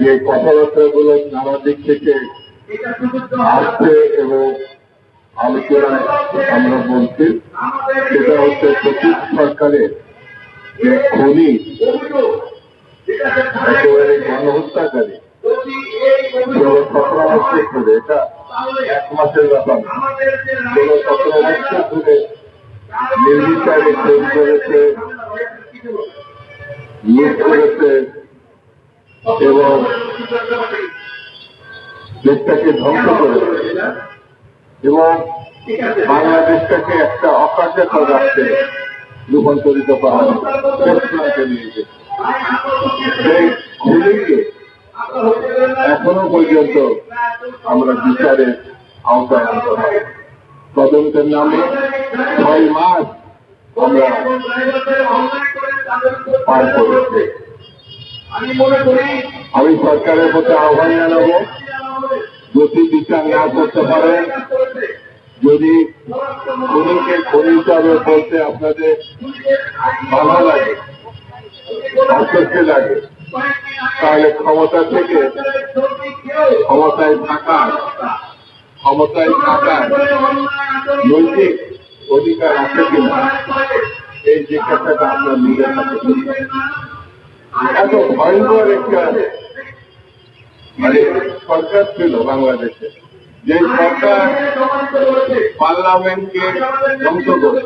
যে কথাবার্তাগুলো দিক থেকে আসছে এবং আলোচনায় আমরা বলছি, সেটা হচ্ছে সচিব সরকারের যে খনি গণহত্যাকারী ষোলো সতেরো বছর এটা এক মাসের ব্যাপার। ষোলো করেছে লুট করেছে এবং দেশটাকে ধ্বংস করে এবং বাংলাদেশটাকে একটা অকার্যকর রাষ্ট্রে রূপান্তরিত করা নিয়েছে এখনও পর্যন্ত আমরা বিচারের আওতায় আনতে পারি। তদন্তের নামে ছয় মাস আমরা পার করেছি। আমি মনে করি আমি সরকারের প্রতি আহ্বান জানাব, যদি বিচার না করতে পারেন যদি খুনিকে খুনি হিসাবে বলতে আপনাদের ভালো লাগে অস্বস্তি লাগে, তাহলে ক্ষমতা থেকে ক্ষমতায় থাকার ক্ষমতায় থাকার নৈতিক অধিকার আছে কিনা, এই জিজ্ঞাসাটা আপনার নিজের। এত ভয়ঙ্কর একটা মানে সরকার ছিল বাংলাদেশে। যে সরকার পার্লামেন্টকে ধ্বংস করে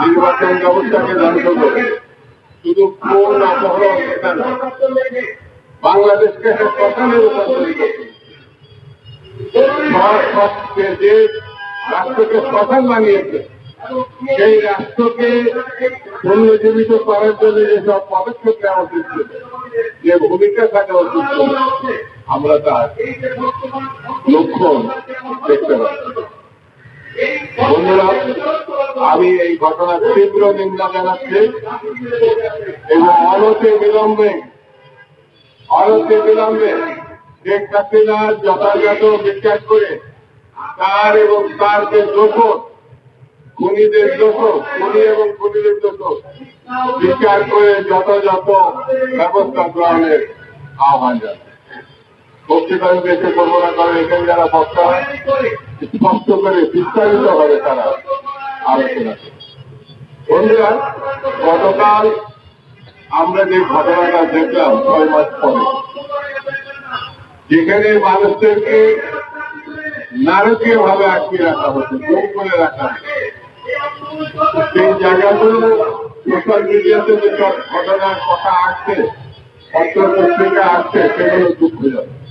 নির্বাচন ব্যবস্থাকে ধ্বংস করে শুধু কোন অপহরণ এটা নয়, বাংলাদেশকে একটা শ্মশানে রূপান্তরিত করেছে। রাষ্ট্রকে শ্মশান বানিয়েছে সেই রাষ্ট্রকে পুনর্জীবিত করার জন্য যেসব পদক্ষেপ নেওয়া উচিত ছিল, যে ভূমিকা থাকা উচিত ছিল, আমরা তার লক্ষণ দেখতে বন্ধুরা আমি এই ঘটনার তীব্র নিন্দা জানাচ্ছি এবং অনতি বিলম্বে অনতি বিলম্বে শেখ হাসিনা যথাযথ বিচার করে তার এবং তার যে দোষর খুনিদের দোষর খুনি এবং খুনিদের দোষর বিচার করে যথাযথ ব্যবস্থা গ্রহণের আহ্বান বক্তৃতা আমি বেশি করব না, কারণ এখানে যারা বক্তা, স্পষ্ট করে বিস্তারিত ভাবে তারা আলোচনা বন্ধুরা, গতকাল আমরা যে ঘটনাটা দেখলাম ছয় মাস পরে, যেখানে মানুষদেরকে নারকীয় ভাবে আটকে রাখা হচ্ছে জোর করে রাখা হতো সেই জায়গাগুলো সোশ্যাল মিডিয়াতে যেসব ঘটনার কথা আসছে পত্র পত্রিকা আসছে সেগুলো দুঃখজনক